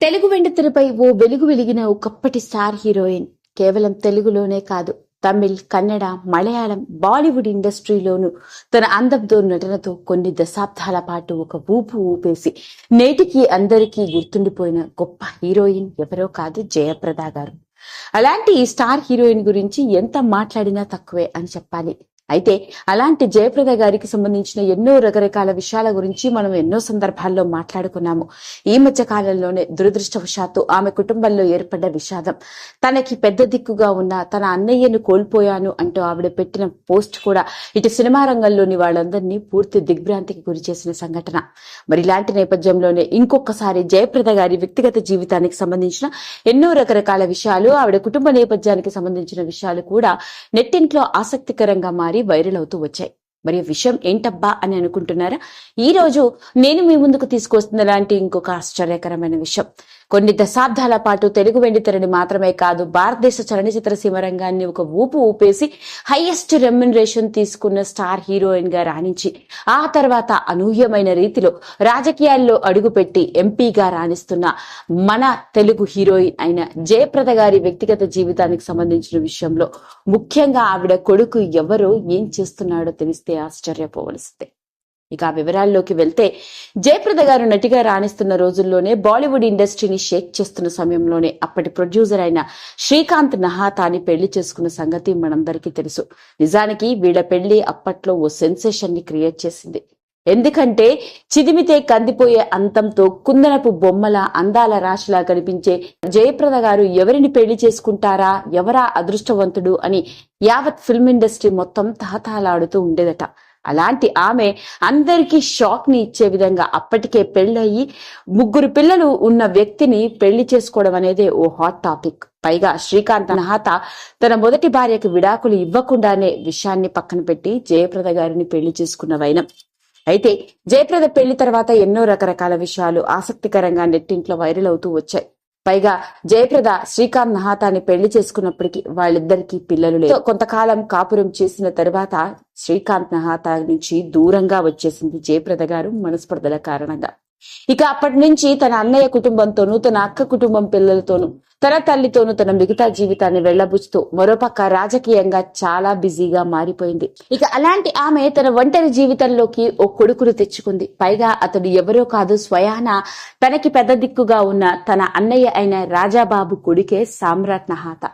తెలుగు వెండితెరపై ఓ వెలుగు వెలిగిన ఒకప్పటి స్టార్ హీరోయిన్. కేవలం తెలుగులోనే కాదు తమిళ్ కన్నడ మలయాళం బాలీవుడ్ ఇండస్ట్రీలోనూ తన అందంతో నటనతో కొన్ని దశాబ్దాల పాటు ఒక ఊపు ఊపేసి నేటికి అందరికీ గుర్తుండిపోయిన గొప్ప హీరోయిన్ ఎవరో కాదు జయప్రద గారు. అలాంటి ఈ స్టార్ హీరోయిన్ గురించి ఎంత మాట్లాడినా తక్కువే అని చెప్పాలి. అయితే అలాంటి జయప్రద గారికి సంబంధించిన ఎన్నో రకరకాల విషయాల గురించి మనం ఎన్నో సందర్భాల్లో మాట్లాడుకున్నాము. ఈ మధ్య కాలంలోనే దురదృష్టవశాత్తు ఆమె కుటుంబంలో ఏర్పడ్డ విషాదం. తనకి పెద్ద దిక్కుగా ఉన్న తన అన్నయ్యను కోల్పోయాను అంటూ ఆవిడ పెట్టిన పోస్ట్ కూడా ఇటు సినిమా రంగంలోని వాళ్ళందరినీ పూర్తి దిగ్భ్రాంతికి గురి చేసిన సంఘటన. మరి ఇలాంటి నేపథ్యంలోనే ఇంకొకసారి జయప్రద గారి వ్యక్తిగత జీవితానికి సంబంధించిన ఎన్నో రకరకాల విషయాలు ఆవిడ కుటుంబ నేపథ్యానికి సంబంధించిన విషయాలు కూడా నెట్టింట్లో ఆసక్తికరంగా మారి వైరల్ అవుతూ వచ్చాయి. మరి విషయం ఏంటబ్బా అని అనుకుంటున్నారా? ఈ రోజు నేను మీ ముందుకు తీసుకొస్తున్న లాంటి ఇంకొక ఆశ్చర్యకరమైన విషయం. కొన్ని దశాబ్దాల పాటు తెలుగు వెండితెరని మాత్రమే కాదు భారతదేశ చలనచిత్ర సీమ రంగాన్ని ఒక ఊపు ఊపేసి హైయెస్ట్ రెమ్యునరేషన్ తీసుకున్న స్టార్ హీరోయిన్గా రాణించి ఆ తర్వాత అనూహ్యమైన రీతిలో రాజకీయాల్లో అడుగుపెట్టి ఎంపీగా రాణిస్తున్న మన తెలుగు హీరోయిన్ అయిన జయప్రద గారి వ్యక్తిగత జీవితానికి సంబంధించిన విషయంలో ముఖ్యంగా ఆవిడ కొడుకు ఎవరో ఏం చేస్తున్నాడో తెలిస్తే ఆశ్చర్యపోవలసిందే. ఇక ఆ వివరాల్లోకి వెళ్తే జయప్రద గారు నటిగా రాణిస్తున్న రోజుల్లోనే బాలీవుడ్ ఇండస్ట్రీని షేక్ చేస్తున్న సమయంలోనే అప్పటి ప్రొడ్యూసర్ అయిన శ్రీకాంత్ నహా తాని పెళ్ళి చేసుకున్న సంగతి మనందరికీ తెలుసు. నిజానికి వీళ్ళ పెళ్ళి అప్పట్లో ఓ సెన్సేషన్ని క్రియేట్ చేసింది. ఎందుకంటే చిదిమితే కందిపోయే అంతంతో కుందనపు బొమ్మల అందాల రాశిలా కనిపించే జయప్రద గారు ఎవరిని పెళ్ళి చేసుకుంటారా ఎవరా అదృష్టవంతుడు అని యావత్ ఫిల్మ్ ఇండస్ట్రీ మొత్తం తహతహలాడుతూ ఉండేదట. అలాంటి ఆమె అందరికీ షాక్ని ఇచ్చే విధంగా అప్పటికే పెళ్ళయి ముగ్గురు పిల్లలు ఉన్న వ్యక్తిని పెళ్ళి చేసుకోవడం అనేది ఓ హాట్ టాపిక్ పైగా శ్రీకాంత్ నహాత తన మొదటి భార్యకు విడాకులు ఇవ్వకుండానే విషయాన్ని పక్కన పెట్టి జయప్రద గారిని పెళ్ళి చేసుకున్న వైనం. అయితే జయప్రద పెళ్ళి తర్వాత ఎన్నో రకరకాల విషయాలు ఆసక్తికరంగా నెట్టింట్లో వైరల్ అవుతూ వచ్చాయి. పైగా జయప్రద శ్రీకాంత్ నహాతాని పెళ్ళి చేసుకున్నప్పటికీ వాళ్ళిద్దరికీ పిల్లలు లేదు కొంతకాలం కాపురం చేసిన తర్వాత శ్రీకాంత్ నహాత నుంచి దూరంగా వచ్చేసింది జయప్రద గారు మనస్పర్ధల కారణంగా. ఇక అప్పటి నుంచి తన అన్నయ్య కుటుంబంతోనూ తన అక్క కుటుంబం పిల్లలతోనూ తన తల్లితోనూ తన మిగతా జీవితాన్ని వెళ్ళబుచ్చుతూ మరోపక్క రాజకీయంగా చాలా బిజీగా మారిపోయింది. ఇక అలాంటి ఆమె తన ఒంటరి జీవితంలోకి ఓ కొడుకును తెచ్చుకుంది. పైగా అతడు ఎవరో కాదు స్వయాన తనకి పెద్ద దిక్కుగా ఉన్న తన అన్నయ్య అయిన రాజాబాబు కొడుకే సామ్రాట్ నహాత.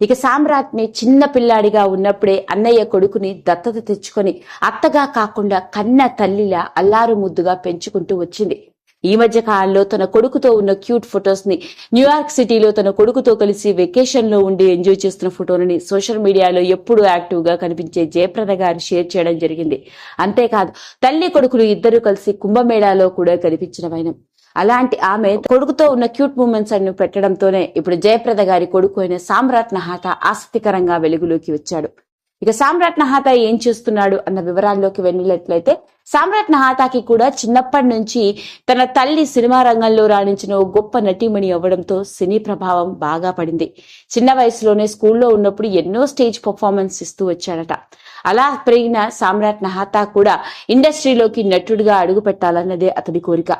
ఇక సామ్రాట్ని చిన్న పిల్లాడిగా ఉన్నప్పుడే అన్నయ్య కొడుకుని దత్తత తెచ్చుకొని అత్తగా కాకుండా కన్న తల్లిలా అల్లారు ముద్దుగా పెంచుకుంటూ వచ్చింది. ఈ మధ్య కాలంలో తన కొడుకుతో ఉన్న క్యూట్ ఫొటోస్ని న్యూయార్క్ సిటీలో తన కొడుకుతో కలిసి వెకేషన్లో ఉండి ఎంజాయ్ చేస్తున్న ఫోటోలని సోషల్ మీడియాలో ఎప్పుడూ యాక్టివ్గా కనిపించే జయప్రద గారు షేర్ చేయడం జరిగింది. అంతేకాదు తల్లి కొడుకులు ఇద్దరు కలిసి కుంభమేళాలో కూడా కనిపించిన వైనం. అలాంటి ఆమె కొడుకుతో ఉన్న క్యూట్ మూమెంట్స్ అన్ని పెట్టడంతోనే ఇప్పుడు జయప్రద గారి కొడుకు అయిన సామ్రాట్ నహాత ఆసక్తికరంగా వెలుగులోకి వచ్చాడు. ఇక సామ్రాట్ నహాత ఏం చేస్తున్నాడు అన్న వివరాల్లోకి వెళ్ళినట్లయితే సామ్రాట్ నహాతాకి కూడా చిన్నప్పటి నుంచి తన తల్లి సినిమా రంగంలో రాణించిన ఓ గొప్ప నటీమణి అవ్వడంతో సినీ ప్రభావం బాగా పడింది. చిన్న వయసులోనే స్కూల్లో ఉన్నప్పుడు ఎన్నో స్టేజ్ పర్ఫార్మెన్స్ ఇస్తూ వచ్చాడట. అలా పెరిగిన సామ్రాట్ నహాతా కూడా ఇండస్ట్రీలోకి నటుడిగా అడుగు పెట్టాలన్నదే అతడి కోరిక.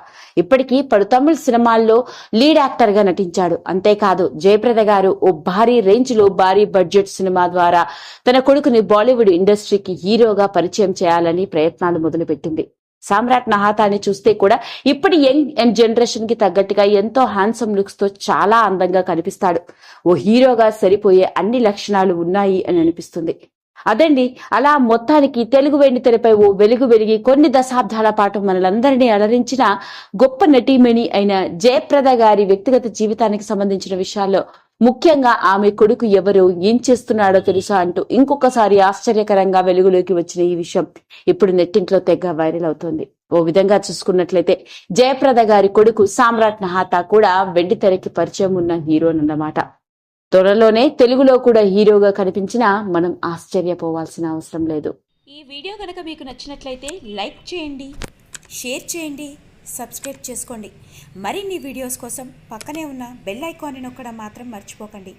ఇప్పటికీ పలు తమిళ సినిమాల్లో లీడ్ యాక్టర్గా నటించాడు. అంతేకాదు జయప్రద గారు ఓ భారీ రేంజ్లో భారీ బడ్జెట్ సినిమా ద్వారా తన కొడుకుని బాలీవుడ్ ఇండస్ట్రీకి హీరోగా పరిచయం చేయాలని ప్రయత్నాలు మొదలుపెట్టింది. సామ్రాట్ నహాతాని చూస్తే కూడా ఇప్పటి యంగ్ జనరేషన్కి తగ్గట్టుగా ఎంతో హ్యాండ్సమ్ లుక్స్తో చాలా అందంగా కనిపిస్తాడు. ఓ హీరోగా సరిపోయే అన్ని లక్షణాలు ఉన్నాయి అని అనిపిస్తుంది. అదండి అలా మొత్తానికి తెలుగు వెండి తెరపై ఓ వెలుగు వెలిగి కొన్ని దశాబ్దాల పాటు మనలందరినీ అలరించిన గొప్ప నటీమణి అయిన జయప్రద గారి వ్యక్తిగత జీవితానికి సంబంధించిన విషయాల్లో ముఖ్యంగా ఆమె కొడుకు ఎవరు ఏం చేస్తున్నాడో తెలుసా అంటూ ఇంకొకసారి ఆశ్చర్యకరంగా వెలుగులోకి వచ్చిన ఈ విషయం ఇప్పుడు నెట్టింట్లో తెగ వైరల్ అవుతోంది. ఓ విధంగా చూసుకున్నట్లయితే జయప్రద గారి కొడుకు సామ్రాట్ నహాతా కూడా వెండి తెరకి పరిచయం ఉన్న హీరోనన్నమాట. త్వరలోనే తెలుగులో కూడా హీరోగా కనిపించినా మనం ఆశ్చర్యపోవాల్సిన అవసరం లేదు. ఈ వీడియో కనుక మీకు నచ్చినట్లయితే లైక్ చేయండి షేర్ చేయండి సబ్స్క్రైబ్ చేసుకోండి. మరిన్ని వీడియోస్ కోసం పక్కనే ఉన్న బెల్ ఐకాన్ని నొక్కడం మాత్రం మర్చిపోకండి.